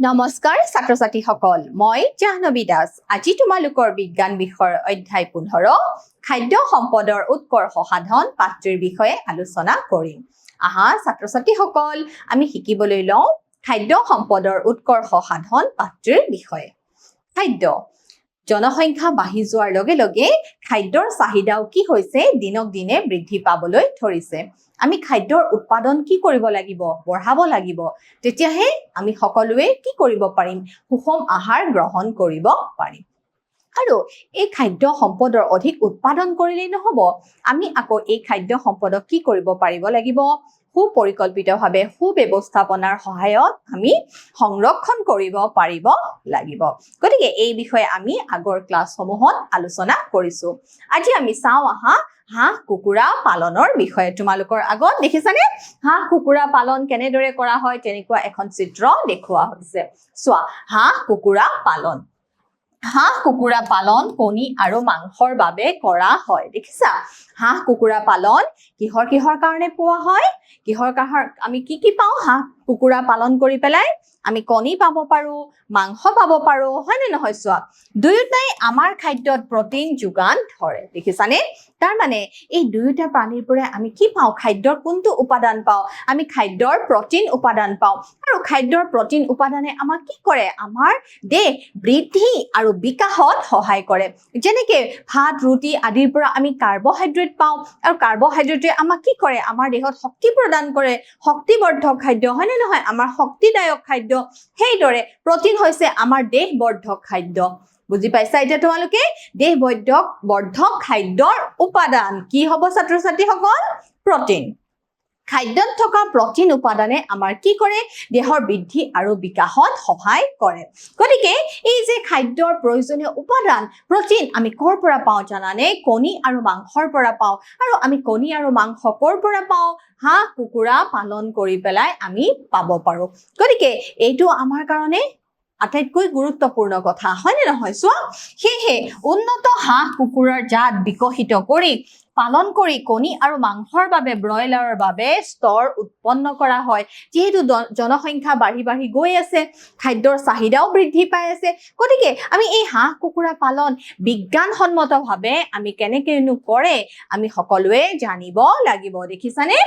নমস্কাৰ ছাত্ৰ ছাত্ৰীসকল মই জাহ্নবী দাস। আজি তোমালোকৰ বিজ্ঞান বিষয়ৰ অধ্যায় পোন্ধৰ খাদ্য সম্পদৰ উৎকৰ্ষ সাধন পাঠটিৰ বিষয়ে আলোচনা কৰিম। আহা ছাত্ৰ ছাত্ৰীসকল আমি শিকিবলৈ লওঁ খাদ্য সম্পদৰ উৎকৰ্ষ সাধন পাঠটিৰ বিষয়ে। খাদ্য জনসংখ্যা বাঢ়ি যোৱাৰ লগে লগে খাদ্যৰ চাহিদাও কি হৈছে? দিনক দিনে বৃদ্ধি পাবলৈ ধৰিছে। আমি খাদ্যৰ উৎপাদন কি কৰিব লাগিব? বঢ়াব লাগিব। তেতিয়াহে আমি সকলোৱে কি কৰিব পাৰিম? সুষম আহাৰ গ্ৰহণ কৰিব পাৰিম। আৰু এই খাদ্য সম্পদৰ অধিক উৎপাদন কৰিলেই নহব। আমি আকৌ এই খাদ্য সম্পদক কি কৰিব পাৰিব লাগিব? সুপৰিকল্পিতভাৱে সুব্যৱস্থাপনাৰ সহায়ত আমি সংৰক্ষণ কৰিব পাৰিব লাগিব। গতিকে এই বিষয়ে আমি আগৰ ক্লাছসমূহত আলোচনা কৰিছো। আজি আমি চাওঁ আহা হাঁহ কুকুৰা পালনৰ বিষয়ে। তোমালোকৰ আগত দেখিছানে? হাঁহ কুকুৰা পালন কেনেদৰে কৰা হয় তেনেকুৱা এখন চিত্ৰ দেখুওৱা হৈছে। চোৱা হাঁহ কুকুৰা পালন। হাঁহ কুকুৰা পালন কণী আৰু মাংসৰ বাবে কৰা হয়। দেখিছা? হাঁহ কুকুৰা পালন কিহৰ কিহৰ কাৰণে পোৱা হয়? কিহৰ কাহৰ আমি কি কি পাওঁ? হাঁহ কুকুৰা পালন কৰি পেলাই আমি কণী পাব পাৰো, মাংস পাব পাৰো, হয়নে নহয় চোৱা? দুয়োটাই আমাৰ খাদ্যত প্ৰটিন যোগান ধৰে, দেখিছানে? তাৰমানে এই দুয়োটা প্ৰাণীৰ পৰা আমি কি পাওঁ? খাদ্যৰ কোনটো উপাদান পাওঁ? আমি খাদ্যৰ প্ৰটিন উপাদান পাওঁ। আৰু খাদ্যৰ প্ৰটিন উপাদানে আমাক কি কৰে? আমাৰ দেহ বৃদ্ধি আৰু বিকাশত সহায় কৰে। যেনেকে ভাত, ৰুটি আদিৰ পৰা আমি কাৰ্বহাইড্ৰেট পাওঁ। আৰু কাৰ্বহাইড্ৰেটে আমাক কি কৰে? আমাৰ দেহত শক্তি প্ৰদান কৰে। শক্তিবৰ্ধক খাদ্য, হয়নে নহয় আমাৰ শক্তিদায়ক খাদ্য। সেইদৰে প্ৰটিন হৈছে আমাৰ দেহবৰ্ধক খাদ্য। বুজি পাইছা এতিয়া তোমালোকে? দেহ বৈধক বৰ্ধক খাদ্যৰ উপাদান। কি হ'ব ছাত্ৰ ছাত্ৰীসকল প্ৰটিন। খাদ্যত থকা প্ৰটিন উপাদানে আমাৰ কি কৰে? দেহৰ বৃদ্ধি আৰু বিকাশত সহায় কৰে। গতিকে এই যে খাদ্যৰ প্ৰয়োজনীয় উপাদান প্ৰটিন আমি ক'ৰ পৰা পাওঁ জানানে? কণী আৰু মাংসৰ পৰা পাওঁ। আৰু আমি কণী আৰু মাংস ক'ৰ পৰা পাওঁ? হাঁহ কুকুৰা পালন কৰি পেলাই আমি পাব পাৰোঁ। গতিকে এইটো আমাৰ কাৰণে আটাইতকৈ গুৰুত্বপূৰ্ণ কথা। হয়নে নহয়? চোৱা, সেয়েহে উন্নত হাঁহ কুকুৰাৰ জাত বিকশিত কৰি, পালন কৰি কণী আৰু মাংসৰ বাবে ব্ৰইলাৰৰ বাবে স্তৰ উৎপন্ন কৰা হয়। যিহেতু জনসংখ্যা বাঢ়ি বাঢ়ি গৈ আছে, খাদ্যৰ চাহিদাও বৃদ্ধি পাই আছে। গতিকে আমি এই হাঁহ কুকুৰা পালন বিজ্ঞানসন্মতভাৱে আমি কেনেকেনো কৰে, আমি সকলোৱে জানিব লাগিব। দেখিছানে?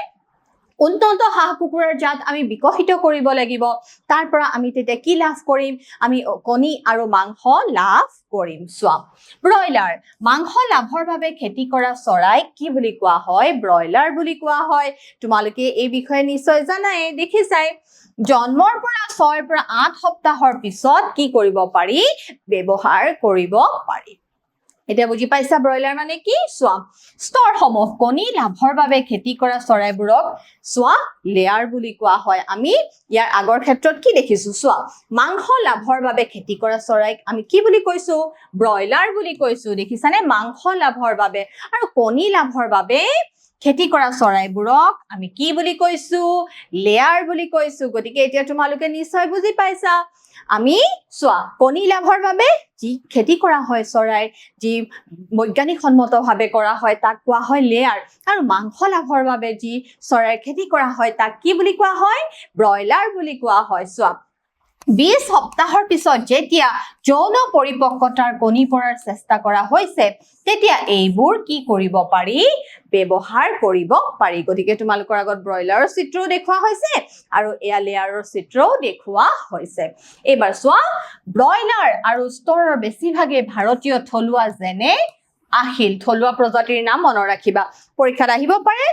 উন্নত হাঁহ কুকুৰাৰ জাত আমি বিকশিত কৰিব লাগিব। তাৰ পৰা আমি তেতিয়া কি লাভ কৰিম? আমি কণী আৰু মাংস লাভ কৰিম। চোৱা ব্ৰইলাৰ মাংস লাভৰ বাবে খেতি কৰা চৰাইক কি বুলি কোৱা হয়? ব্ৰইলাৰ বুলি কোৱা হয়। তোমালোকে এই বিষয়ে নিশ্চয় জানাই দেখিছাই। জন্মৰ পৰা ছয়ৰ পৰা আঠ সপ্তাহৰ পিছত কি কৰিব পাৰি? ব্যৱহাৰ কৰিব পাৰি। এতিয়া বুজি পাইছা ব্ৰইলাৰ মানে কি? চোৱা স্তৰসমূহ কণী লাভৰ বাবে খেতি কৰা চৰাইবোৰক চোৱা লেয়াৰ বুলি কোৱা হয়। আমি ইয়াৰ আগৰ ক্ষেত্ৰত কি দেখিছো? চোৱা মাংস লাভৰ বাবে খেতি কৰা চৰাইক আমি কি বুলি কৈছো? ব্ৰইলাৰ বুলি কৈছো দেখিছানে? মাংস লাভৰ বাবে আৰু কণী লাভৰ বাবে খেতি কৰা চৰাইবোৰক আমি কি বুলি কৈছো? লেয়াৰ বুলি কৈছো। গতিকে এতিয়া তোমালোকে নিশ্চয় বুজি পাইছা। আমি চোৱা কণী লাভৰ বাবে যি খেতি কৰা হয় চৰাইৰ যি বৈজ্ঞানিকসন্মতভাৱে কৰা হয় তাক কোৱা হয় লেয়াৰ আৰু মাংস লাভৰ বাবে যি চৰাইৰ খেতি কৰা হয় তাক কি বুলি কোৱা হয়? ব্ৰইলাৰ বুলি কোৱা হয়। চোৱা বিশ সপ্তাহৰ পিছত যেতিয়া যৌন পৰিপক্কতাৰ কণী পৰাৰ চেষ্টা কৰা হৈছে তেতিয়া এইবোৰ কি কৰিব পাৰি? ব্যৱহাৰ কৰিব পাৰি। গতিকে তোমালোকৰ আগত ব্ৰইলাৰৰ চিত্ৰও দেখুওৱা হৈছে আৰু এয়া লেয়াৰৰ চিত্ৰও দেখুওৱা হৈছে। এইবাৰ চোৱা ব্ৰইলাৰ আৰু স্তৰৰ বেছিভাগে ভাৰতীয় থলুৱা যেনে আহিল থলুৱা প্ৰজাতিৰ নাম মনত ৰাখিবা। পৰীক্ষাত আহিব পাৰে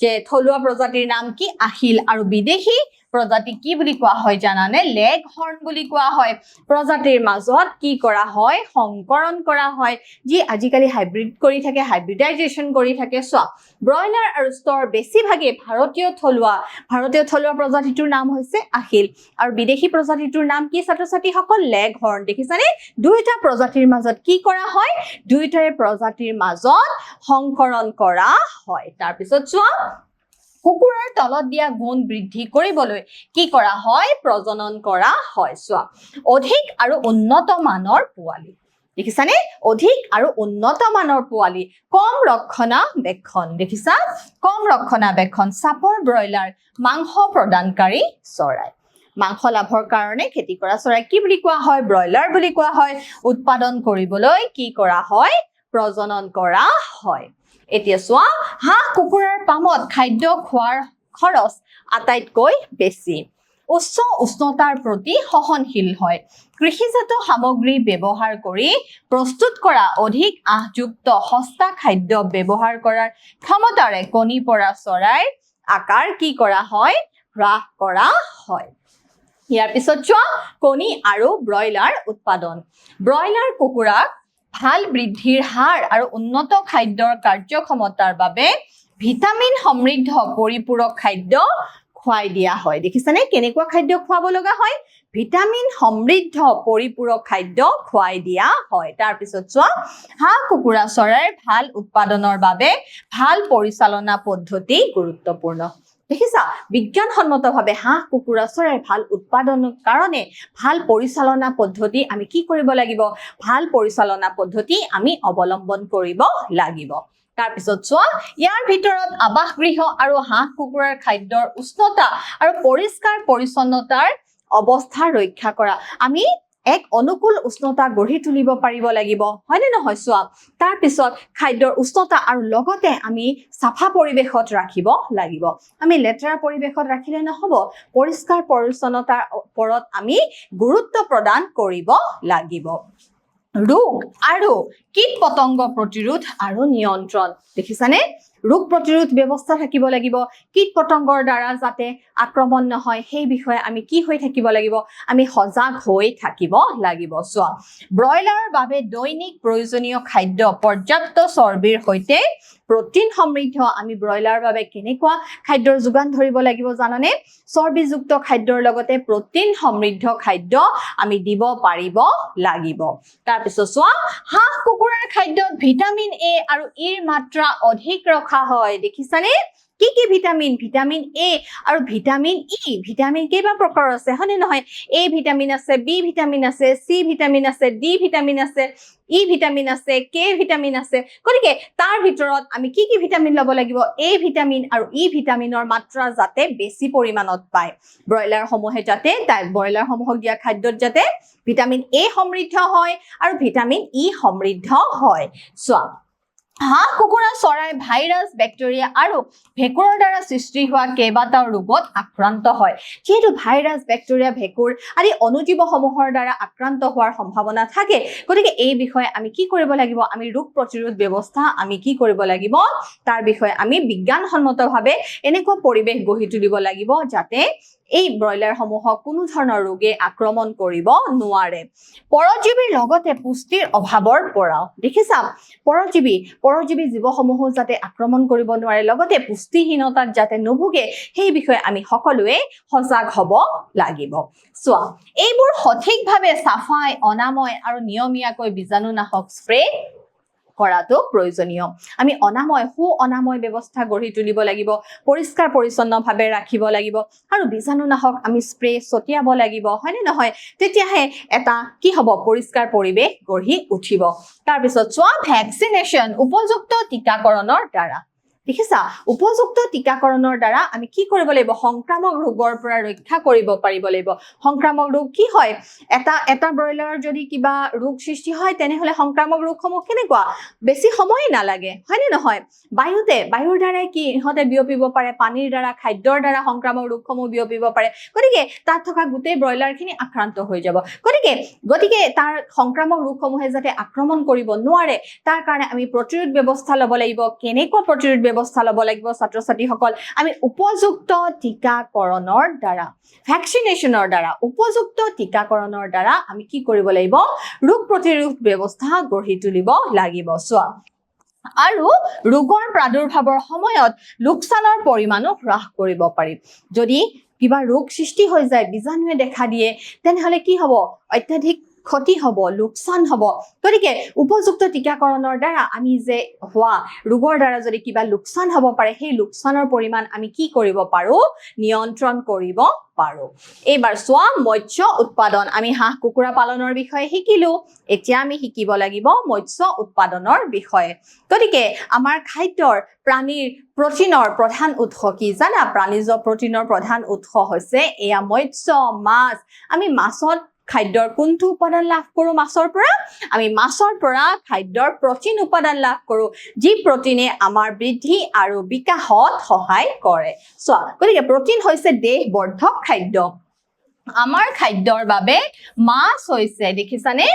যে থলুৱা প্ৰজাতিৰ নাম কি? আহিল আৰু বিদেশী প্ৰজাতি কি বুলি কোৱা হয় জানানে? লেগ হৰ্ণ বুলি কোৱা হয়। প্ৰজাতিৰ মাজত কি কৰা হয়? সংকৰণ কৰা হয়। যি আজিকালি হাইব্ৰিড কৰি থাকে হাইব্ৰিডাইজেশ্যন কৰি থাকে। চোৱা ব্ৰইলাৰ আৰু ষ্টৰ বেছিভাগে ভাৰতীয় থলুৱা ভাৰতীয় থলুৱা প্ৰজাতিটোৰ নাম হৈছে আহিল আৰু বিদেশী প্ৰজাতিটোৰ নাম কি? ছাত্ৰ ছাত্ৰীসকল লেগ হৰ্ণ। দেখিছানে? দুয়োটা প্ৰজাতিৰ মাজত কি কৰা হয়? দুয়োটাৰে প্ৰজাতিৰ মাজত সংকৰণ কৰা হয়। তাৰপিছত চোৱা কুকুৰাৰ তলত দিয়া গুণ বৃদ্ধি কৰিবলৈ কি কৰা হয়? প্ৰজনন কৰা হয়। চোৱা অধিক আৰু উন্নত মানৰ পোৱালি। দেখিছানে? অধিক আৰু উন্নত মানৰ পোৱালি। কম ৰক্ষণাবেক্ষণ। দেখিছা? কম ৰক্ষণাবেক্ষণ। চাপৰ ব্ৰইলাৰ মাংস প্ৰদানকাৰী চৰাই। মাংস লাভৰ কাৰণে খেতি কৰা চৰাই কি বুলি কোৱা হয়? ব্ৰইলাৰ বুলি কোৱা হয়। উৎপাদন কৰিবলৈ কি কৰা হয়? প্ৰজনন কৰা হয়। এতিয়া চোৱা হাঁহ কুকুৰাৰ পামত খাদ্য খোৱাৰ খৰচ আটাইতকৈ বেছি। উচ্চ উষ্ণতাৰ প্ৰতি সহনশীল হয়। কৃষিজাত সামগ্ৰী ব্যৱহাৰ কৰি প্ৰস্তুত কৰা অধিক আঁহযুক্ত সস্তা খাদ্য ব্যৱহাৰ কৰাৰ ক্ষমতাৰে কণী পৰা চৰাইৰ আকাৰ কি কৰা হয়? হ্ৰাস কৰা হয়। ইয়াৰ পিছত চোৱা কণী আৰু ব্ৰইলাৰ উৎপাদন। ব্ৰইলাৰ কুকুৰাক ভালো বৃদ্ধিৰ হাৰ আৰু উন্নত খাদ্যৰ কাৰ্যক্ষমতাৰ বাবে ভিটামিন সমৃদ্ধ পৰিপূৰক খাদ্য খুৱাই দিয়া হয়। দেখিছানে? কেনেকুৱা খাদ্য খুৱাব লগা হয়? ভিটামিন সমৃদ্ধ পৰিপূৰক খাদ্য খুৱাই দিয়া হয়। তাৰপিছত চোৱা, হাঁহ, কুকুৰা, চৰাইৰ ভালো উৎপাদনৰ বাবে ভালো পৰিচালনা পদ্ধতি গুৰুত্বপূৰ্ণ। দেখিছা? বিজ্ঞানসন্মতভাৱে হাঁহ কুকুৰা চৰাইৰ ভাল উৎপাদনৰ কাৰণে ভাল পৰিচালনা পদ্ধতি আমি কি কৰিব লাগিব? ভাল পৰিচালনা পদ্ধতি আমি অৱলম্বন কৰিব লাগিব। তাৰপিছত চোৱা ইয়াৰ ভিতৰত আৱাসগৃহ আৰু হাঁহ কুকুৰাৰ খাদ্যৰ উষ্ণতা আৰু পৰিষ্কাৰ পৰিচ্ছন্নতাৰ অৱস্থা ৰক্ষা কৰা। আমি এক অনুকূল উষ্ণতা গঢ়ি তুলিব পাৰিব লাগিব। হয়নে নহয় চোৱা? তাৰপিছত খাদ্যৰ উষ্ণতা আৰু লগতে আমি চাফা পৰিৱেশত ৰাখিব লাগিব। আমি লেতেৰা পৰিৱেশত ৰাখিলে নহ'ব পৰিষ্কাৰ পৰিচ্ছন্নতাৰ ওপৰত আমি গুৰুত্ব প্ৰদান কৰিব লাগিব। ৰোগ আৰু কীট পতংগ প্ৰতিৰোধ আৰু নিয়ন্ত্ৰণ দেখিছানে? ৰোগ প্ৰতিৰোধ ব্যৱস্থা থাকিব লাগিব। কীট পতংগৰ দ্বাৰা যাতে আক্ৰমণ নহয় সেই বিষয়ে আমি কি হৈ থাকিব লাগিব? আমি সজাগ হৈ থাকিব লাগিব। চোৱা ব্ৰইলাৰৰ বাবে দৈনিক প্ৰয়োজনীয় খাদ্য পৰ্যাপ্ত চৰ্বিৰ সৈতে প্ৰটিন সমৃদ্ধ। আমি ব্ৰইলাৰৰ বাবে কেনেকুৱা খাদ্যৰ যোগান ধৰিব লাগিব জানানে? চৰ্বিযুক্ত খাদ্যৰ লগতে প্ৰটিন সমৃদ্ধ খাদ্য আমি দিব পাৰিব লাগিব। তাৰপিছত চোৱা হাঁহ কুকুৰাৰ খাদ্যত ভিটামিন এ আৰু ইৰ মাত্ৰা অধিক ৰখা হয় দেখিছানে? কি কি ভিটামিন? ভিটামিন এ আৰু ভিটামিন ই ভিটামিন কেইবা প্ৰকাৰৰ আছে হয়নে নহয়? এ ভিটামিন আছে বি ভিটামিন আছে চি ভিটামিন আছে ডি ভিটামিন আছে ই ভিটামিন আছে কে ভিটামিন আছে। গতিকে তাৰ ভিতৰত আমি কি কি ভিটামিন ল'ব লাগিব? এ ভিটামিন আৰু ই ভিটামিনৰ মাত্ৰা যাতে বেছি পৰিমাণত পায়। ব্ৰইলাৰ সমূহে যাতে তাই ব্ৰইলাৰ সমূহক দিয়া খাদ্যত যাতে ভিটামিন এ সমৃদ্ধ হয় আৰু ভিটামিন ই সমৃদ্ধ হয়। চোৱা হাঁহ, কুকুৰা, চৰাই, ভাইৰাছ, বেক্টেৰিয়া আৰু ভেঁকুৰৰ দ্বাৰা সৃষ্টি হোৱা কেইবাটাও ৰোগত আক্ৰান্ত হয়। যিহেতু ভাইৰাছ, বেক্টেৰিয়া, ভেঁকুৰ আদি অনুজীৱসমূহৰ দ্বাৰা আক্ৰান্ত হোৱাৰ সম্ভাৱনা থাকে, গতিকে এই বিষয়ে আমি কি কৰিব লাগিব? আমি ৰোগ প্ৰতিৰোধ ব্যৱস্থা আমি কি কৰিব লাগিব? তাৰ বিষয়ে আমি বিজ্ঞানসন্মতভাৱে এনেকুৱা পৰিৱেশ গঢ়ি তুলিব লাগিব যাতে এই ব্ৰইলাৰ সমূহক কোনো ধৰণৰ ৰোগে আক্ৰমণ কৰিব নোৱাৰে। পৰজীৱীৰ লগতে পুষ্টিৰ অভাৱৰ পৰাও। দেখিছা পৰজীৱী পৰজীৱী জীৱসমূহো যাতে আক্ৰমণ কৰিব নোৱাৰে লগতে পুষ্টিহীনতাত যাতে নুভুগে সেই বিষয়ে আমি সকলোৱে সজাগ হ'ব লাগিব। চোৱা এইবোৰ সঠিকভাৱে চাফাই অনাময় আৰু নিয়মীয়াকৈ বীজাণুনাশক স্প্ৰে কৰাটো প্ৰয়োজনীয়। আমি অনাময় সু অনাময় ব্যৱস্থা গঢ়ি তুলিব লাগিব, পৰিষ্কাৰ, পৰিচ্ছন্নভাৱে ৰাখিব লাগিব আৰু বীজাণুনাশক আমি স্প্ৰে ছটিয়াব লাগিব, হয়নে নহয়? তেতিয়াহে এটা কি হ'ব? পৰিষ্কাৰ পৰিৱেশ গঢ়ি উঠিব। তাৰপিছত চোৱা, ভেকচিনেশ্যন, উপযুক্ত টীকাকৰণৰ দ্বাৰা। দেখিছা, উপযুক্ত টীকাকৰণৰ দ্বাৰা আমি কি কৰিব লাগিব? সংক্ৰামক ৰোগৰ পৰা ৰক্ষা কৰিব পাৰিব লাগিব। সংক্ৰামক ৰোগ কি হয়? এটা এটা ব্ৰইলাৰৰ যদি কিবা ৰোগ সৃষ্টি হয়, তেনেহ'লে সংক্ৰামক ৰোগসমূহ কেনেকুৱা? বেছি সময় নালাগে হয়নে নহয়? বায়ুতে, বায়ুৰ দ্বাৰাই কি ইহঁতে বিয়পিব পাৰে? পানীৰ দ্বাৰা, খাদ্যৰ দ্বাৰা সংক্ৰামক ৰোগসমূহ বিয়পিব পাৰে। গতিকে, তাত থকা গোটেই ব্ৰইলাৰখিনি আক্ৰান্ত হৈ যাব। গতিকে গতিকে তাৰ সংক্ৰামক ৰোগসমূহে যাতে আক্ৰমণ কৰিব নোৱাৰে, তাৰ কাৰণে আমি প্ৰতিৰোধ ব্যৱস্থা ল'ব লাগিব। কেনেকুৱা প্ৰতিৰোধ ব্যৱস্থা ল'ব লাগিব ছাত্ৰ ছাত্ৰীসকল আমি উপযুক্ত টীকাকৰণৰ দ্বাৰা ভেকচিনেশ্যনৰ দ্বাৰা উপযুক্ত টীকাকৰণৰ দ্বাৰা আমি কি কৰিব লাগিব? ৰোগ প্ৰতিৰোধ ব্যৱস্থা গঢ়ি তুলিব লাগিব। চোৱা আৰু ৰোগৰ প্ৰাদুৰ্ভাৱৰ সময়ত লোকচানৰ পৰিমাণো হ্ৰাস কৰিব পাৰি। যদি কিবা ৰোগ সৃষ্টি হৈ যায় বীজাণুৱে দেখা দিয়ে তেনেহ'লে কি হ'ব? অত্যাধিক ক্ষতি হ'ব লোকচান হ'ব। গতিকে উপযুক্ত টীকাকৰণৰ দ্বাৰা আমি যে হোৱা ৰোগৰ দ্বাৰা যদি কিবা লোকচান হ'ব পাৰে সেই লোকচানৰ পৰিমাণ আমি কি কৰিব পাৰোঁ? নিয়ন্ত্ৰণ কৰিব পাৰোঁ। এইবাৰ চোৱা মৎস্য উৎপাদন। আমি হাঁহ কুকুৰা পালনৰ বিষয়ে শিকিলো। এতিয়া আমি শিকিব লাগিব মৎস্য উৎপাদনৰ বিষয়ে। গতিকে আমাৰ খাদ্যৰ প্ৰাণীৰ প্ৰটিনৰ প্ৰধান উৎস কি জানা? প্ৰাণীজ প্ৰটিনৰ প্ৰধান উৎস হৈছে এয়া মৎস্য মাছ। আমি মাছত খাদ্যৰ কোনটো উপাদান লাভ কৰোঁ মাছৰ পৰা? আমি মাছৰ পৰা খাদ্যৰ প্ৰটিন উপাদান লাভ কৰোঁ যি প্ৰটিনে আমাৰ বৃদ্ধি আৰু বিকাশত সহায় কৰে। চোৱা গতিকে প্ৰটিন হৈছে দেহবৰ্ধক খাদ্য। আমাৰ খাদ্যৰ বাবে মাছ হৈছে দেখিছানে?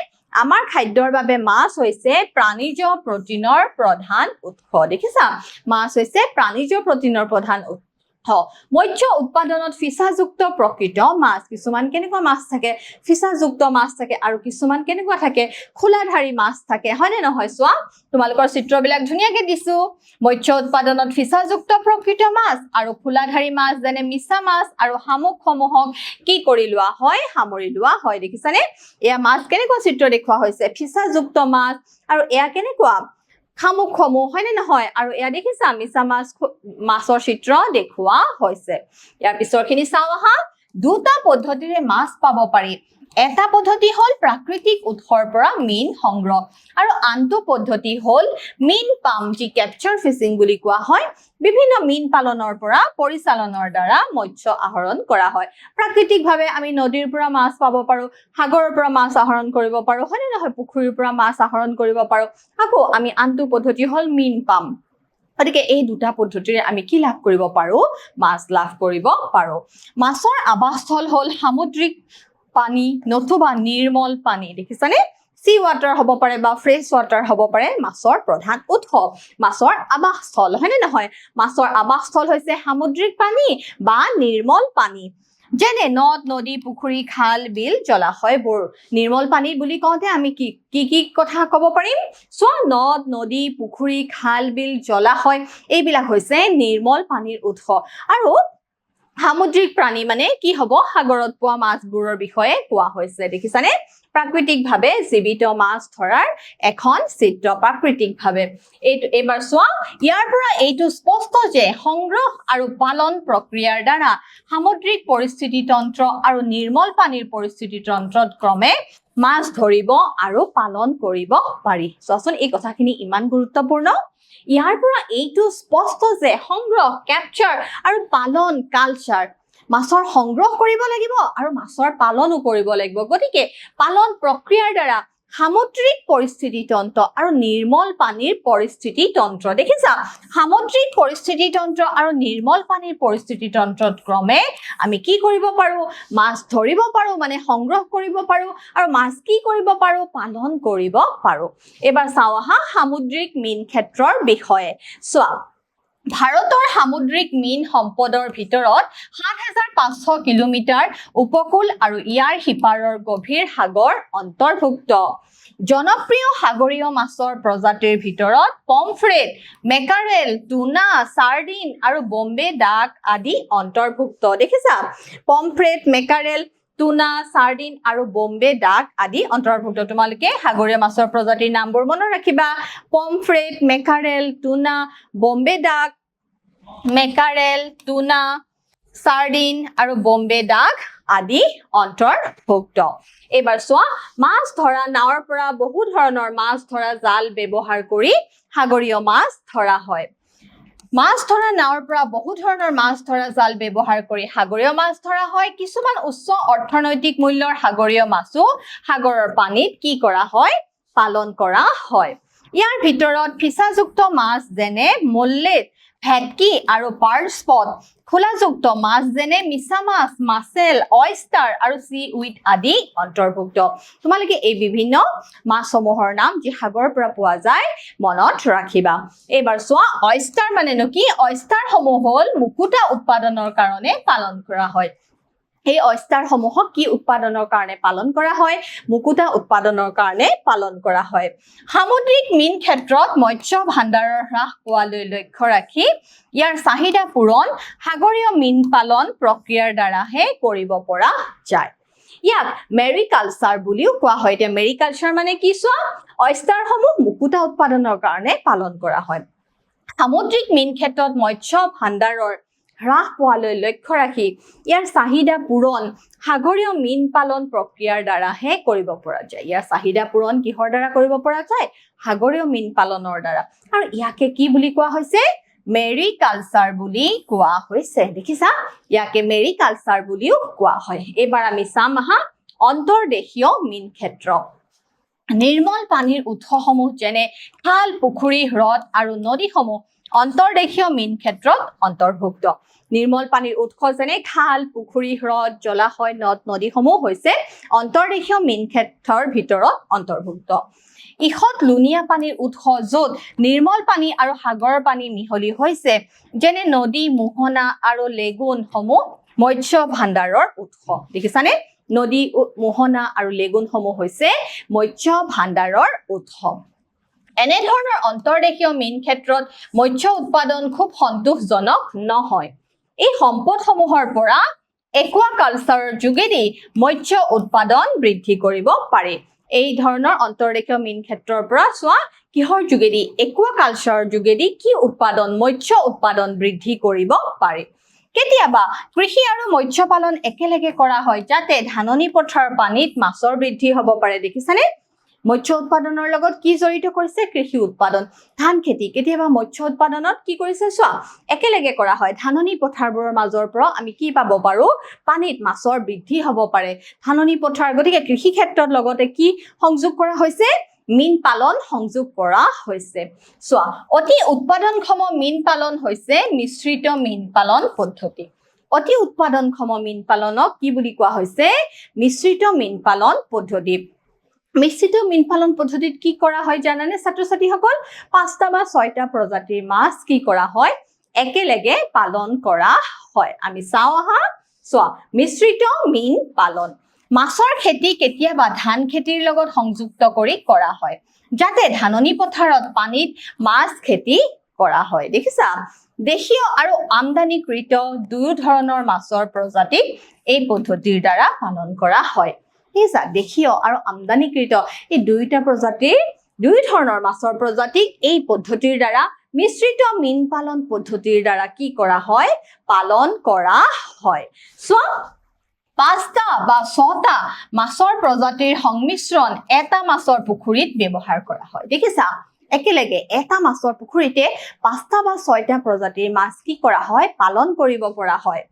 আমাৰ খাদ্যৰ বাবে মাছ হৈছে প্ৰাণীজ প্ৰটিনৰ প্ৰধান উৎস দেখিছা? মাছ হৈছে প্ৰাণীজ প্ৰটিনৰ প্ৰধান উৎস। মৎস্য উৎপাদনত ফিচাযুক্ত প্ৰকৃত মাছ কিছুমান কেনেকুৱা মাছ থাকে? ফিচাযুক্ত মাছ থাকে আৰু কিছুমান কেনেকুৱা থাকে? খোলাধাৰী মাছ থাকে হয়নে নহয় চোৱা? তোমালোকৰ চিত্ৰবিলাক ধুনীয়াকে দিছো। মৎস্য উৎপাদনত ফিচাযুক্ত প্ৰকৃত মাছ আৰু খোলাধাৰী মাছ যেনে মিছা মাছ আৰু শামুকসমূহক কি কৰি লোৱা হয়? সামৰি লোৱা হয় দেখিছানে? এয়া মাছ কেনেকুৱা চিত্ৰ দেখুওৱা হৈছে? ফিচাযুক্ত মাছ আৰু এয়া কেনেকুৱা? শামুকসমূহ হয়নে নহয়? আৰু এয়া দেখিছা মিছা মাছ মাছৰ চিত্ৰ দেখুওৱা হৈছে। ইয়াৰ পিছৰখিনি চাওঁ আহা। দুটা পদ্ধতিৰে মাছ পাব পাৰি। এটা পদ্ধতি হ'ল প্ৰাকৃতিক উৎসৰ পৰা মীন সংগ্ৰহ। আৰু আনটো পদ্ধতি হ'ল মীন পাম, যি কেপচাৰ ফিচিং বুলি কোৱা হয়। বিভিন্ন মীন পালনৰ পৰা পৰিচালনৰ দ্বাৰা মৎস্য আহৰণ কৰা হয়। প্ৰাকৃতিকভাৱে আমি নদীৰ পৰা মাছ পাব পাৰোঁ, সাগৰৰ পৰা মাছ আহৰণ কৰিব পাৰোঁ, হয়নে নহয়? পুখুৰীৰ পৰা মাছ আহৰণ কৰিব পাৰোঁ। আকৌ আমি আনটো পদ্ধতি হ'ল মীন পাম। গতিকে এই দুটা পদ্ধতিৰে আমি কি লাভ কৰিব পাৰোঁ? মাছ লাভ কৰিব পাৰোঁ। মাছৰ আৱাসস্থল হ'ল সামুদ্ৰিক পানী নতুবা নিৰ্মল পানী। দেখিছানে? চি ৱাটাৰ হ'ব পাৰে বা ফ্ৰেছ ৱাটাৰ হ'ব পাৰে মাছৰ প্ৰধান উৎস। মাছৰ আৱাসস্থল হয়নে নহয়? মাছৰ আৱাসস্থল হৈছে সামুদ্ৰিক পানী বা নিৰ্মল পানী। যেনে নদ নদী পুখুৰী খাল বিল জলাশয়বোৰ নিৰ্মল পানী বুলি কওঁতে আমি কি কি কি কথা ক'ব পাৰিম? চোৱা নদ নদী পুখুৰী খাল বিল জলাশয় এইবিলাক হৈছে নিৰ্মল পানীৰ উৎস। আৰু সামুদ্ৰিক প্ৰাণী মানে কি হ'ব? সাগৰত পোৱা মাছবোৰৰ বিষয়ে কোৱা হৈছে, দেখিছানে? প্ৰাকৃতিকভাৱে জীৱিত মাছ ধৰাৰ এখন চিত্ৰ প্ৰাকৃতিকভাৱে। এইটো, এইবাৰ চোৱা, ইয়াৰ পৰা এইটো স্পষ্ট যে সংগ্ৰহ আৰু পালন প্ৰক্ৰিয়াৰ দ্বাৰা সামুদ্ৰিক পৰিস্থিতি তন্ত্ৰ আৰু নিৰ্মল পানীৰ পৰিস্থিতি তন্ত্ৰত ক্ৰমে মাছ ধৰিব আৰু পালন কৰিব পাৰি। চোৱাচোন, এই কথাখিনি ইমান গুৰুত্বপূৰ্ণ। ইয়াৰ পৰা এইটো স্পষ্ট যে সংগ্ৰহ কেপচাৰ আৰু পালন কালচাৰ মাছৰ সংগ্ৰহ কৰিব লাগিব আৰু মাছৰ পালনো কৰিব লাগিব। গতিকে পালন প্ৰক্ৰিয়াৰ দ্বাৰা সামুদ্ৰিক পৰিস্থিতি তন্ত্ৰ আৰু নিৰ্মল পানীৰ পৰিস্থিতি তন্ত্ৰ। দেখিছা? সামুদ্ৰিক পৰিস্থিতি তন্ত্ৰ আৰু নিৰ্মল পানীৰ পৰিস্থিতি তন্ত্ৰত ক্ৰমে আমি কি কৰিব পাৰোঁ? মাছ ধৰিব পাৰোঁ মানে সংগ্ৰহ কৰিব পাৰোঁ। আৰু মাছ কি কৰিব পাৰোঁ? পালন কৰিব পাৰোঁ। এইবাৰ চাওঁ আহা সামুদ্ৰিক মীন ক্ষেত্ৰৰ বিষয়ে। চোৱা ভাৰতৰ সামুদ্ৰিক মীন সম্পদৰ ভিতৰত সাত হাজাৰ পাঁচশ কিলোমিটাৰ উপকূল আৰু ইয়াৰ সিপাৰৰ গভীৰ সাগৰ অন্তৰ্ভুক্ত। জনপ্ৰিয় সাগৰীয় মাছৰ প্ৰজাতিৰ ভিতৰত পমফ্ৰেট মেকাৰেল টুনা চাৰ্ডিন আৰু বম্বে ডাক আদি অন্তৰ্ভুক্ত। দেখিছা? পমফ্ৰেট মেকাৰেল টুনা চাৰ্ডিন আৰু বম্বে ডাক আদি অন্তৰ্ভুক্ত। তোমালোকে সাগৰীয় মাছৰ প্ৰজাতিৰ নামবোৰ মনত ৰাখিবা। পমফ্ৰেট মেকাৰেল টুনা বম্বে ডাক মেকাৰেল টুনা চাৰ্ডিন আৰু বম্বে ডাক আদি অন্তৰ্ভুক্ত। এইবাৰ চোৱা মাছ ধৰা নাৱৰ পৰা বহু ধৰণৰ মাছ ধৰা জাল ব্যৱহাৰ কৰি সাগৰীয় মাছ ধৰা হয়। মাছ ধৰা নাৱৰ পৰা বহু ধৰণৰ মাছ ধৰা জাল ব্যৱহাৰ কৰি সাগৰীয় মাছ ধৰা হয়। কিছুমান উচ্চ অৰ্থনৈতিক মূল্যৰ সাগৰীয় মাছো সাগৰৰ পানীত কি কৰা হয়? পালন কৰা হয়। ইয়াৰ ভিতৰত ফিচাযুক্ত মাছ যেনে মল্লেট ভেটকি আৰু পাৰ্ল স্পট খোলাযুক্ত মাছ যেনে মিছা মাছ মাছেল অয়েষ্টাৰ আৰু চি উইট আদি অন্তৰ্ভুক্ত। তোমালোকে এই বিভিন্ন মাছসমূহৰ নাম যি সাগৰৰ পৰা পোৱা যায় মনত ৰাখিবা। এইবাৰ চোৱা অয়েষ্টাৰ মানেনো কি? অয়েষ্টাৰসমূহ হ'ল মুকুতা উৎপাদনৰ কাৰণে পালন কৰা হয়। এই অয়েষ্টাৰসমূহক কি উৎপাদনৰ কাৰণে পালন কৰা হয়? মুকুতা উৎপাদনৰ কাৰণে পালন কৰা হয়। সামুদ্ৰিক মীন ক্ষেত্ৰত মৎস্য ভাণ্ডাৰৰ হ্ৰাস পোৱালৈ লক্ষ্য ৰাখি ইয়াৰ চাহিদা পূৰণ সাগৰীয় মীন পালন প্ৰক্ৰিয়াৰ দ্বাৰাহে কৰিব পৰা যায়। ইয়াক মেৰিকালচাৰ বুলিও কোৱা হয়। এতিয়া মেৰিকালচাৰ মানে কি চোৱা? অয়েষ্টাৰসমূহ মুকুতা উৎপাদনৰ কাৰণে পালন কৰা হয়। সামুদ্ৰিক মীন ক্ষেত্ৰত মৎস্য ভাণ্ডাৰৰ হ্ৰাস পোৱালৈ লক্ষ্য ৰাখি ইয়াৰ চাহিদা পূৰণ সাগৰীয় মীন পালন প্ৰক্ৰিয়াৰ দ্বাৰাহে কৰিব পৰা যায়। ইয়াৰ চাহিদা পূৰণ কিহৰ দ্বাৰা কৰিব পৰা যায়? সাগৰীয় মীন পালনৰ দ্বাৰা। আৰু ইয়াকে কি বুলি কোৱা হৈছে? মেৰিকালচাৰ বুলি কোৱা হৈছে। দেখিছা? ইয়াকে মেৰিকালচাৰ বুলিও কোৱা হয়। এইবাৰ আমি চাম আহা অন্তৰ্দেশীয় মীন ক্ষেত্ৰ। নিৰ্মল পানীৰ উৎসসমূহ যেনে খাল পুখুৰী হ্ৰদ আৰু নদীসমূহ অন্তৰ্দেশীয় মীন ক্ষেত্ৰত অন্তৰ্ভুক্ত। নিৰ্মল পানীৰ উৎস যেনে খাল পুখুৰী হ্ৰদ জলাশয় নদ নদীসমূহ হৈছে অন্তৰ্দেশীয় মীন ক্ষেত্ৰৰ ভিতৰত অন্তৰ্ভুক্ত। ইষত লুণীয়া পানীৰ উৎস য'ত নিৰ্মল পানী আৰু সাগৰৰ পানী মিহলি হৈছে যেনে নদী মোহনা আৰু লেগুণসমূহ মৎস্য ভাণ্ডাৰৰ উৎস। দেখিছানে? নদী মোহনা আৰু লেগুণসমূহ হৈছে মৎস্য ভাণ্ডাৰৰ উৎস। এনেধৰণৰ অন্তৰ্দেশীয় মীন ক্ষেত্ৰত মৎস্য উৎপাদন খুব সন্তোষজনক নহয়। এই সম্পদসমূহৰ পৰা একুৱা কালচাৰৰ যোগেদি মৎস্য উৎপাদন বৃদ্ধি কৰিব পাৰি। এই ধৰণৰ অন্তৰ্দেশীয় মীন ক্ষেত্ৰৰ পৰা চোৱা কিহৰ যোগেদি একুৱা কালচাৰৰ যোগেদি কি উৎপাদন মৎস্য উৎপাদন বৃদ্ধি কৰিব পাৰি? কেতিয়াবা কৃষি আৰু মৎস্য পালন একেলগে কৰা হয় যাতে ধাননি পথাৰৰ পানীত মাছৰ বৃদ্ধি হ'ব পাৰে দেখিছানে? মৎস্য উৎপাদনৰ লগত কি জড়িত কৰিছে? কৃষি উৎপাদন। ধান খেতি। কেতিয়াবা মৎস্য উৎপাদনত কি কৰিছে? চোৱা একেলগে কৰা হয়। ধাননি পথাৰবোৰৰ মাজৰ পৰা আমি কি পাব পাৰো? পানীত মাছৰ বৃদ্ধি হ'ব পাৰে। ধাননি পথাৰ গতিকে কৃষি ক্ষেত্ৰত লগতে কি সংযোগ কৰা হৈছে? মীন পালন সংযোগ কৰা হৈছে। চোৱা অতি উৎপাদনক্ষম মীন পালন হৈছে মিশ্ৰিত মীন পালন পদ্ধতি। অতি উৎপাদনক্ষম মীন পালনক কি বুলি কোৱা হৈছে? মিশ্ৰিত মীন পালন পদ্ধতি। মিশ্ৰিত মীন পালন পদ্ধতিত কি কৰা হয় জানানে? ছাত্ৰ ছাত্ৰীসকল পাঁচটা বা ছয়টা প্ৰজাতিৰ মাছ কি কৰা হয়? একেলগে পালন কৰা হয়। আমি চাওঁ আহা। চোৱা, মিশ্ৰিত মীন পালন। মাছৰ খেতি কেতিয়াবা ধান খেতিৰ লগত সংযুক্ত কৰি কৰা হয়। যাতে ধাননি পথাৰত পানীত মাছ খেতি কৰা হয়। দেখিছা? দেশীয় আৰু আমদানিকৃত দুয়ো ধৰণৰ মাছৰ প্ৰজাতিক এই পদ্ধতিৰ দ্বাৰা পালন কৰা হয়। দেখিছা দেশীয় আৰু আমদানিকৃত এই দুয়োটা প্ৰজাতিৰ, দুই ধৰণৰ মাছৰ প্ৰজাতিক এই পদ্ধতিৰ দ্বাৰা, মিশ্ৰিত মীন পালন পদ্ধতিৰ দ্বাৰা কি কৰা হয়? পালন কৰা হয়। চোৱা, পাঁচটা বা ছটা মাছৰ প্ৰজাতিৰ সংমিশ্ৰণ এটা মাছৰ পুখুৰীত ব্যৱহাৰ কৰা হয়। দেখিছা? একেলগে এটা মাছৰ পুখুৰীতে পাঁচটা বা ছয়টা প্ৰজাতিৰ মাছ কি কৰা হয়? পালন কৰিব পৰা হয়।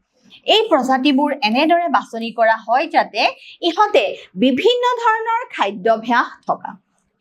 এই প্ৰজাতিবোৰ এনেদৰে বাছনি কৰা হয় যাতে ইহঁতে বিভিন্ন ধৰণৰ খাদ্যাভ্যাস থকা।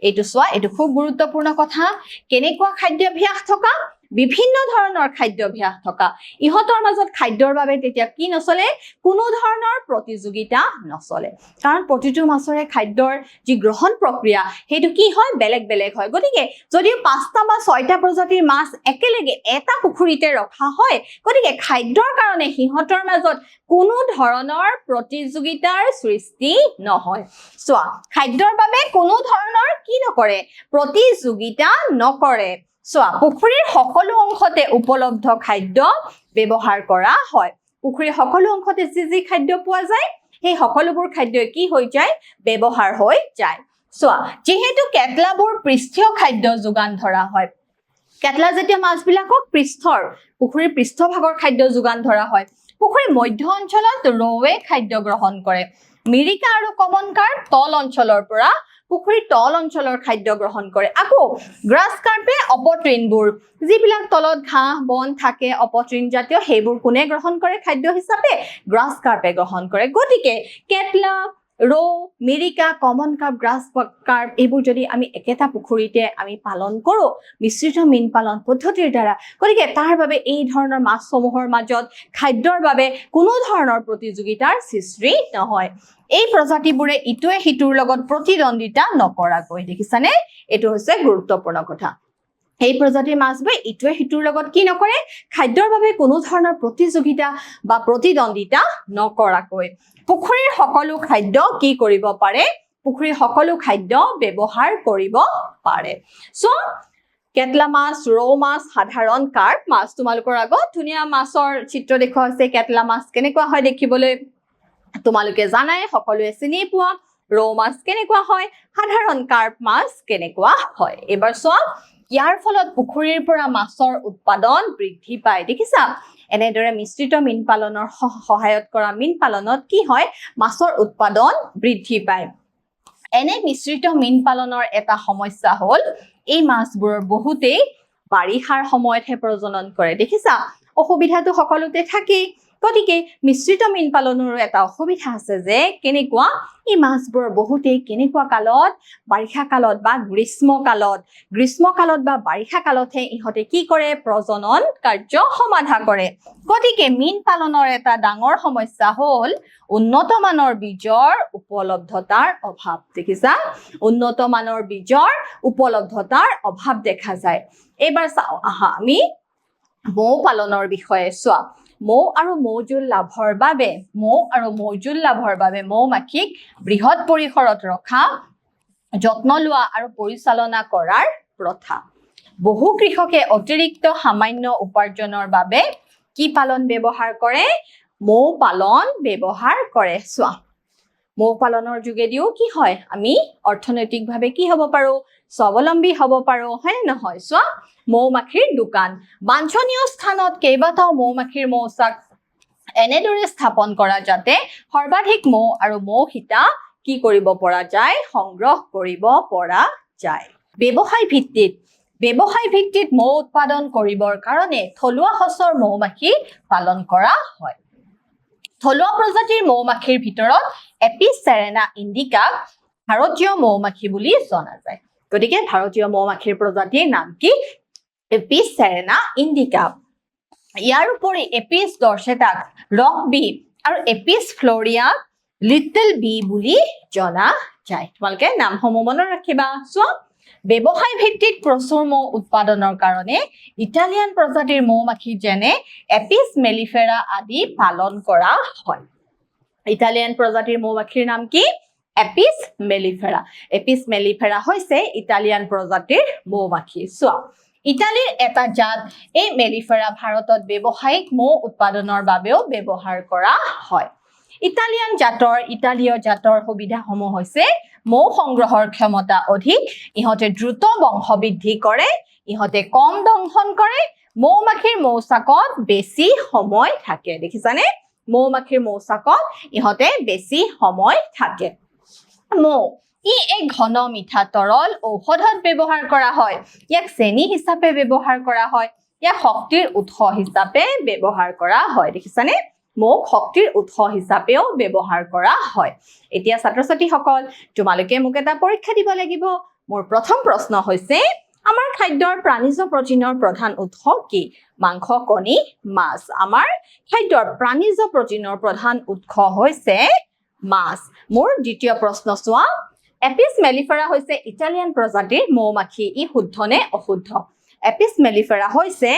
এইটো চোৱা এইটো খুব গুৰুত্বপূৰ্ণ কথা। কেনেকুৱা খাদ্যাভ্যাস থকা? বিভিন্ন ধৰণৰ খাদ্যাভ্যাস থকা। ইহঁতৰ মাজত খাদ্যৰ বাবে তেতিয়া কি নচলে? কোনো ধৰণৰ প্ৰতিযোগিতা নচলে। কাৰণ প্ৰতিটো মাছৰে খাদ্যৰ যি গ্ৰহণ প্ৰক্ৰিয়া সেইটো কি হয়? বেলেগ বেলেগ হয়। গতিকে যদিও পাঁচটা বা ছয়টা প্ৰজাতিৰ মাছ একেলগে এটা পুখুৰীতে ৰখা হয় গতিকে খাদ্যৰ কাৰণে সিহঁতৰ মাজত কোনো ধৰণৰ প্ৰতিযোগিতাৰ সৃষ্টি নহয়। চোৱা খাদ্যৰ বাবে কোনো ধৰণৰ কি নকৰে? প্ৰতিযোগিতা নকৰে। চোৱা পুখুৰীৰ সকলো অংশতে উপলব্ধ খাদ্য ব্যৱহাৰ কৰা হয়। পুখুৰীৰ সকলো অংশতে যি যি খাদ্য পোৱা যায় সেই সকলোবোৰ খাদ্যই কি হৈ যায়? ব্যৱহাৰ হৈ যায়। চোৱা যিহেতু কেটলাবোৰ পৃষ্ঠীয় খাদ্য যোগান ধৰা হয়। কেটলা জাতীয় মাছবিলাকক পৃষ্ঠৰ পুখুৰীৰ পৃষ্ঠভাগৰ খাদ্য যোগান ধৰা হয়। পুখুৰীৰ মধ্য অঞ্চলত ৰৌৱে খাদ্য গ্ৰহণ কৰে। মিৰিকা আৰু কমন কাৰ্প তল অঞ্চলৰ পৰা পুখুৰীৰ তল অঞ্চলৰ খাদ্য গ্ৰহণ কৰে। আকৌ গ্ৰাছ কাৰ্পে অপতৃণবোৰ যিবিলাক তলত ঘাঁহ, বন থাকে অপতৃণজাতীয় সেইবোৰ কোনে গ্ৰহণ কৰে খাদ্য হিচাপে? গ্ৰাছ কাৰ্পে গ্ৰহণ কৰে। গতিকে কেটলা ৰৌ মিৰিকা কমন কাৰ্প গ্ৰাছ কাৰ্প এইবোৰ যদি আমি একেটা পুখুৰীতে আমি পালন কৰোঁ মিশ্ৰিত মীন পালন পদ্ধতিৰ দ্বাৰা গতিকে তাৰ বাবে এই ধৰণৰ মাছসমূহৰ মাজত খাদ্যৰ বাবে কোনো ধৰণৰ প্ৰতিযোগিতাৰ সৃষ্টি নহয়। এই প্ৰজাতিবোৰে ইটোৱে সিটোৰ লগত প্ৰতিদ্বন্দ্বিতা নকৰাকৈ দেখিছানে? এইটো হৈছে গুৰুত্বপূৰ্ণ কথা। এই প্ৰজাতিৰ মাছবোৰে ইটোৱে সিটোৰ লগত কি নকৰে? খাদ্যৰ বাবে কোনো ধৰণৰ প্ৰতিযোগিতা বা প্ৰতিদ্বন্দ্বিতা নকৰাকৈ। পুখুৰীৰ সকলো খাদ্য কি কৰিব পাৰে? পুখুৰীৰ সকলো খাদ্য ব্যৱহাৰ কৰিব পাৰে। চ' কেটলা মাছ ৰৌ মাছ সাধাৰণ কাৰ্প মাছ। তোমালোকৰ আগত ধুনীয়া মাছৰ চিত্ৰ দেখুওৱা হৈছে। কেটলা মাছ কেনেকুৱা হয় দেখিবলৈ তোমালোকে জানাই সকলোৱে চিনি পোৱা। ৰৌ মাছ কেনেকুৱা হয়? সাধাৰণ কাৰ্প মাছ কেনেকুৱা হয়? এইবাৰ চোৱা ইয়াৰ ফলত পুখুৰীৰ পৰা মাছৰ উৎপাদন বৃদ্ধি পায়। দেখিছা? এনেদৰে মিশ্ৰিত মীন পালনৰ সহায়ত কৰা মীন পালনত কি হয়? মাছৰ উৎপাদন বৃদ্ধি পায়। এনে মিশ্ৰিত মীন পালনৰ এটা সমস্যা হ'ল এই মাছবোৰৰ বহুতেই বাৰিষাৰ সময়তহে প্ৰজনন কৰে। দেখিছা? অসুবিধাটো সকলোতে থাকেই। গতিকে মিশ্ৰিত মীন পালনৰো এটা অসুবিধা আছে যে কেনেকুৱা এই মাছবোৰ বহুতেই কেনেকুৱা কালত বাৰিষা কালত বা গ্ৰীষ্ম কালত গ্ৰীষ্ম কালত বা বাৰিষা কালতহে ইহঁতে কি কৰে? প্ৰজনন কাৰ্য সমাধা কৰে। গতিকে মীন পালনৰ এটা ডাঙৰ সমস্যা হ'ল উন্নত মানৰ বীজৰ উপলব্ধতাৰ অভাৱ দেখিছা? উন্নত মানৰ বীজৰ উপলব্ধতাৰ অভাৱ দেখা যায়। এইবাৰ চাওঁ আহা আমি মৌ পালনৰ বিষয়ে চোৱা। মৌ আৰু মৌজোল লাভৰ বাবে মৌ আৰু মৌজোল লাভৰ বাবে মৌ মাখিক বৃহৎ পৰিসৰত ৰখা যত্ন লোৱা আৰু পৰিচালনা কৰাৰ প্ৰথা। বহু কৃষকে অতিৰিক্ত সামান্য উপাৰ্জনৰ বাবে কি পালন ব্যৱহাৰ কৰে? মৌ পালন ব্যৱহাৰ কৰে। চোৱা মৌ পালনৰ যোগেদিও কি হয়? আমি অৰ্থনৈতিকভাৱে কি হ'ব পাৰো? স্বাৱলম্বী হ'ব পাৰো হয়নে নহয়? চোৱা মৌ মাখিৰ দোকান। বাঞ্ছনীয় স্থানত কেইবাটাও মৌ মাখিৰ মৌচাক এনেদৰে স্থাপন কৰা যাতে সৰ্বাধিক মৌ আৰু মৌ সীতা কি কৰিব পৰা যায় সংগ্ৰহ কৰিব পৰা যায়। ব্যৱসায় ভিত্তিত ব্যৱসায় ভিত্তিত মৌ উৎপাদন কৰিবৰ কাৰণে থলুৱা সঁচৰ মৌ মাখি পালন কৰা হয়। থলুৱা প্ৰজাতিৰ মৌ মাখিৰ ভিতৰত এপিচ চেৰেনা ইণ্ডিকাক ভাৰতীয় মৌ মাখি বুলি জনা যায়। গতিকে ভাৰতীয় মৌ মাখিৰ প্ৰজাতিৰ নাম কি? এপিচ চেৰেনা ইণ্ডিকা। ইয়াৰ উপৰি এপিচ ডৰ্চেটাক ৰক বি আৰু এপিচ ফ্লৰিয়াক লিটল বি বুলি জনা যায়। তোমালোকে নামসমূহ মনত ৰাখিবা। চোৱা, ব্যৱসায় ভিত্তিত প্ৰচুৰ মৌ উৎপাদনৰ কাৰণে ইটালিয়ান প্ৰজাতিৰ মৌ মাখি যেনে এপিচ মেলিফেৰা আদি পালন কৰা হয়। ইটালিয়ান প্ৰজাতিৰ মৌ মাখিৰ নাম কি? এপিচ মেলিফেৰা। এপিচ মেলিফেৰা হৈছে ইটালিয়ান প্ৰজাতিৰ মৌ মাখি চোৱা ইটালীৰ এটা জাত এই মেলিফেৰা ভাৰতত ব্যৱসায়িক মৌ উৎপাদনৰ বাবেও ব্যৱহাৰ কৰা হয়। ইটালিয়ান জাতৰ ইটালীয় জাতৰ সুবিধাসমূহ হৈছে মৌ সংগ্ৰহৰ ক্ষমতা অধিক ইহঁতে দ্ৰুত বংশবৃদ্ধি কৰে ইহঁতে কম দংশন কৰে মৌ মাখিৰ মৌচাকত বেছি সময় থাকে। দেখিছানে? মৌ মাখিৰ মৌচাকত ইহঁতে বেছি সময় থাকে। মৌ ই এক ঘন মিঠা তৰল ঔষধত ব্যৱহাৰ কৰা হয়। ইয়াক চেনি হিচাপে ব্যৱহাৰ কৰা হয়। ইয়াক শক্তিৰ উৎস হিচাপে ব্যৱহাৰ কৰা হয়। দেখিছানে? মোক শক্তিৰ উৎস হিচাপেও ব্যৱহাৰ কৰা হয়। এতিয়া ছাত্ৰ ছাত্ৰীসকল তোমালোকে মোক এটা পৰীক্ষা দিব লাগিব। মোৰ প্ৰথম প্ৰশ্ন হৈছে আমাৰ খাদ্যৰ প্ৰাণীজ প্ৰটিনৰ প্ৰধান উৎস কি? মাংস কণী মাছ। আমাৰ খাদ্যৰ প্ৰাণীজ প্ৰটিনৰ প্ৰধান উৎস হৈছে মাছ। মোৰ দ্বিতীয় প্ৰশ্ন চোৱা এপিচ মেলিফেৰা হৈছে ইটালিয়ান প্ৰজাতিৰ মৌ মাখি ই শুদ্ধ নে অশুদ্ধ? এপিচ মেলিফেৰা হৈছে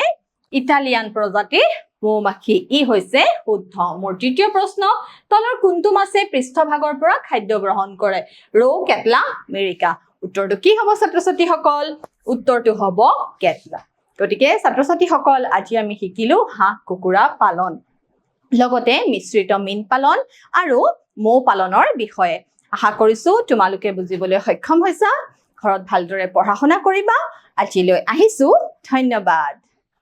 ইটালিয়ান প্ৰজাতিৰ মৌ মাখি ই হৈছে শুদ্ধ। মোৰ তৃতীয় প্ৰশ্ন তলৰ কোনটো মাছে পৃষ্ঠভাগৰ পৰা খাদ্য গ্ৰহণ কৰে? ৰৌ কেটলা মেৰিকা উত্তৰটো কি হ'ব ছাত্ৰ ছাত্ৰীসকল উত্তৰটো হ'ব কেটলা গতিকে ছাত্ৰ ছাত্ৰীসকল আজি আমি শিকিলো হাঁহ কুকুৰা পালন। লগতে মিশ্ৰিত মীন পালন আৰু মৌ পালনৰ বিষয়ে। আশা কৰিছো তোমালোকে বুজিবলৈ সক্ষম হৈছা। ঘৰত ভালদৰে পঢ়া শুনা কৰিবা। আজিলৈ আহিছো। ধন্যবাদ।